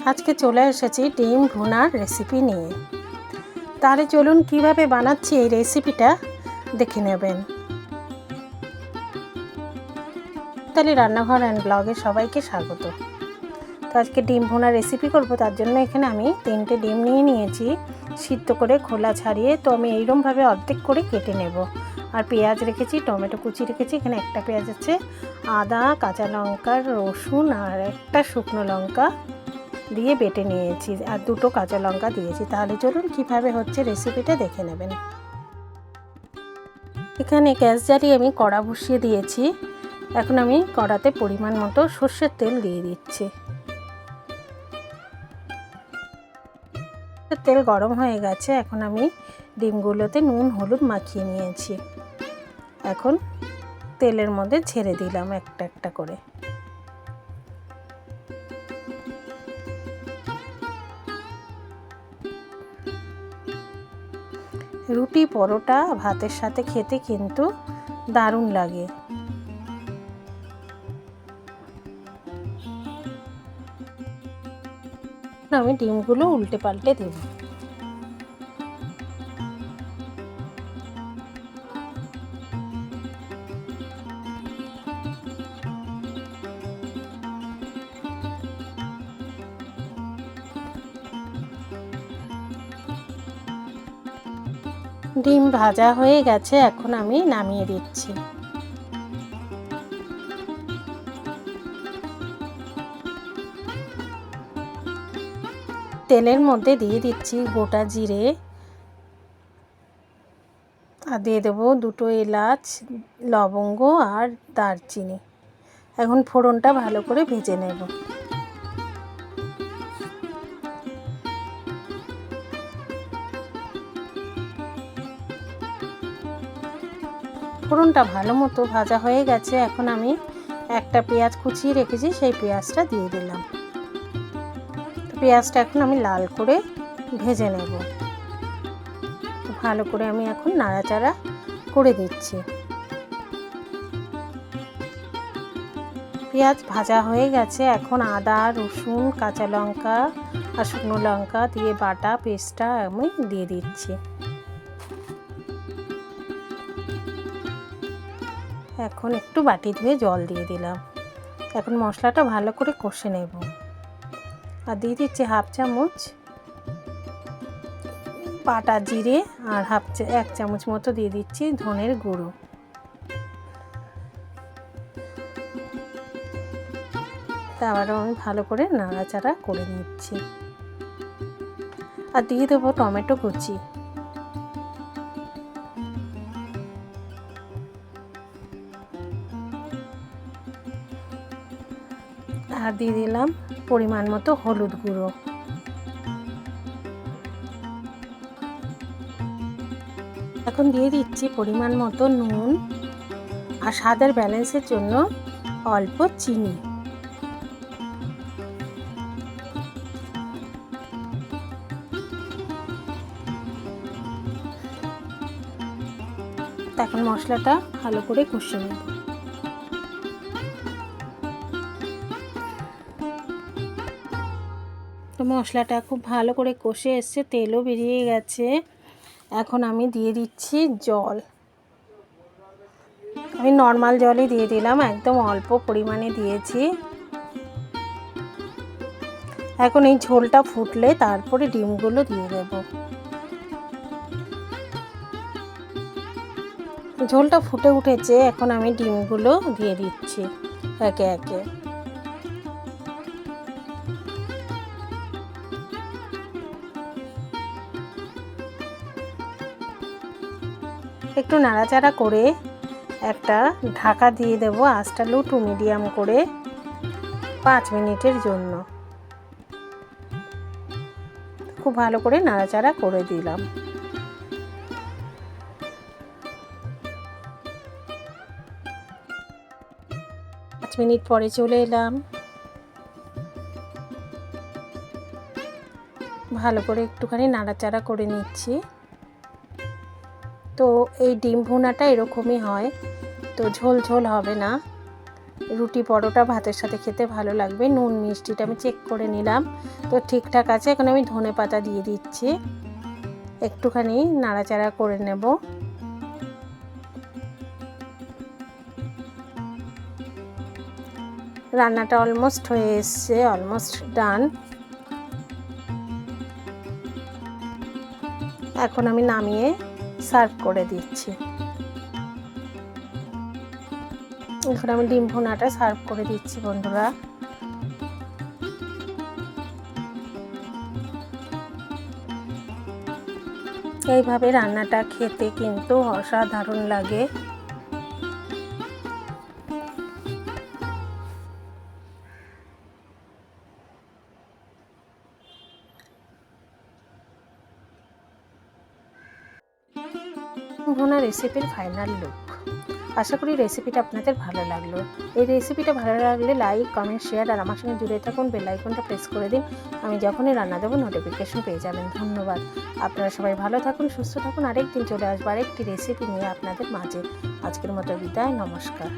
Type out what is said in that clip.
আজকে চলে এসেছি ডিম ভুনার রেসিপি নিয়ে। তাহলে চলুন কীভাবে বানাচ্ছি এই রেসিপিটা দেখে নেবেন। তাহলে রান্নাঘর অ্যান্ড ব্লগে সবাইকে স্বাগত। তো আজকে ডিম ভুনা রেসিপি করব, তার জন্য এখানে আমি তিনটে ডিম নিয়ে নিয়েছি। সিদ্ধ করে খোলা ছাড়িয়ে তো আমি এইরমভাবে অর্ধেক করে কেটে নেব। আর পেঁয়াজ রেখেছি, টমেটো কুচি রেখেছি, এখানে একটা পেঁয়াজ আছে, আদা, কাঁচা লঙ্কা, রসুন আর একটা শুকনো লঙ্কা। দিয়ে বেটে নিয়েছি আর দুটো কাঁচা লঙ্কা দিয়েছি। তাহলে চলুন কীভাবে হচ্ছে রেসিপিটা দেখে নেবেন। এখানে গ্যাস জ্বালিয়ে আমি কড়া বসিয়ে দিয়েছি। এখন আমি কড়াতে পরিমাণ মতো সর্ষের তেল দিয়ে দিচ্ছি। তেল গরম হয়ে গেছে। এখন আমি ডিমগুলোতে নুন, হলুদ মাখিয়ে নিয়েছি। এখন তেলের মধ্যে ছেড়ে দিলাম একটা একটা করে। রুটি পরোটা ভাতের সাথে খেতে কিন্তু দারুণ লাগে। আমি ডিমগুলো উল্টে পাল্টে দেব। ডিম ভাজা হয়ে গেছে, এখন আমি নামিয়ে দিচ্ছি। তেলের মধ্যে দিয়ে দিচ্ছি গোটা জিরে। আর দিয়ে দেবো দুটো এলাচ, লবঙ্গ আর দারচিনি। এখন ফোড়নটা ভালো করে ভেজে নেব। ফোড়নটা ভালো মতো ভাজা হয়ে গেছে, এখন আমি একটা পেঁয়াজ কুচিয়ে রেখেছি, সেই পেঁয়াজটা দিয়ে দিলাম। পেঁয়াজটা এখন আমি লাল করে ভেজে নেব। ভালো করে আমি এখন নাড়াচাড়া করে দিচ্ছি। পেঁয়াজ ভাজা হয়ে গেছে, এখন আদা, রসুন, কাঁচা লঙ্কা আর শুকনো লঙ্কা দিয়ে বাটা, পেস্টটা আমি দিয়ে দিচ্ছি। এখন একটু বাটি ধুয়ে জল দিয়ে দিলাম। এখন মশলাটা ভালো করে কষে নেব। আর দিয়ে দিচ্ছি হাফ চামচ পাটা জিরে আর হাফ এক চামচ মতো দিয়ে দিচ্ছি ধনের গুঁড়ো। আবারও আমি ভালো করে নাড়াচাড়া করে নিচ্ছি। আর দিয়ে দেবো টমেটো কুচি। আর দিয়ে দিলাম পরিমাণ মতো হলুদ গুঁড়ো। এখন দিয়ে দিচ্ছি পরিমাণ মতো নুন আর স্বাদের ব্যালেন্সের জন্য অল্প চিনি। এখন মশলাটা ভালো করে কষে নেব। মশলাটা খুব ভালো করে কষে এসছে, তেলও বেরিয়ে গেছে। এখন আমি দিয়ে দিচ্ছি জল। আমি নর্মাল জলই দিয়ে দিলাম, একদম অল্প পরিমাণে দিয়েছি। এখন এই ঝোলটা ফুটলে তারপরে ডিমগুলো দিয়ে দেব। ঝোলটা ফুটে উঠেছে, এখন আমি ডিমগুলো দিয়ে দিচ্ছি একে একে। একটু নাড়াচাড়া করে একটা ঢাকা দিয়ে দেবো আঁচটা লো টু মিডিয়াম করে পাঁচ মিনিটের জন্য। খুব ভালো করে নাড়াচাড়া করে দিলাম। পাঁচ মিনিট পরে চলে এলাম। ভালো করে একটুখানি নাড়াচাড়া করে নিচ্ছি। তো এই ডিম ভুনাটা এরকমই হয়। তো ঝোল ঝোল হবে না। রুটি পরোটা ভাতের সাথে খেতে ভালো লাগবে। নুন, মিষ্টিটা আমি চেক করে নিলাম। তো ঠিকঠাক আছে, এখন আমি ধনে পাতা দিয়ে দিচ্ছি। একটুখানি নাড়াচাড়া করে নেব। রান্নাটা অলমোস্ট হয়ে এসছে অলমোস্ট ডান এখন আমি নামিয়ে সার্ভ করে দিচ্ছি। এখন আমি ডিম ভুনাটা সার্ভ করে দিচ্ছি, বন্ধুরা। এইভাবে রান্নাটা খেতে কিন্তু অসাধারণ লাগে। ভুনা রেসিপির ফাইনাল লুক আশা করি রেসিপিটা আপনাদের ভালো লাগল। এই রেসিপিটা ভালো লাগলে লাইক কমেন্ট শেয়ার আর আমার সঙ্গে জুড়ে থাকুন। বেল আইকনটা প্রেস করে দিন। আমি যখনই রান্না দেবো নোটিফিকেশন পেয়ে যাবেন। ধন্যবাদ। আপনারা সবাই ভালো থাকুন, সুস্থ থাকুন। আরেকদিন চলে আসব আরেকটি রেসিপি নিয়ে আপনাদের মাঝে। আজকের মতো বিদায়, নমস্কার।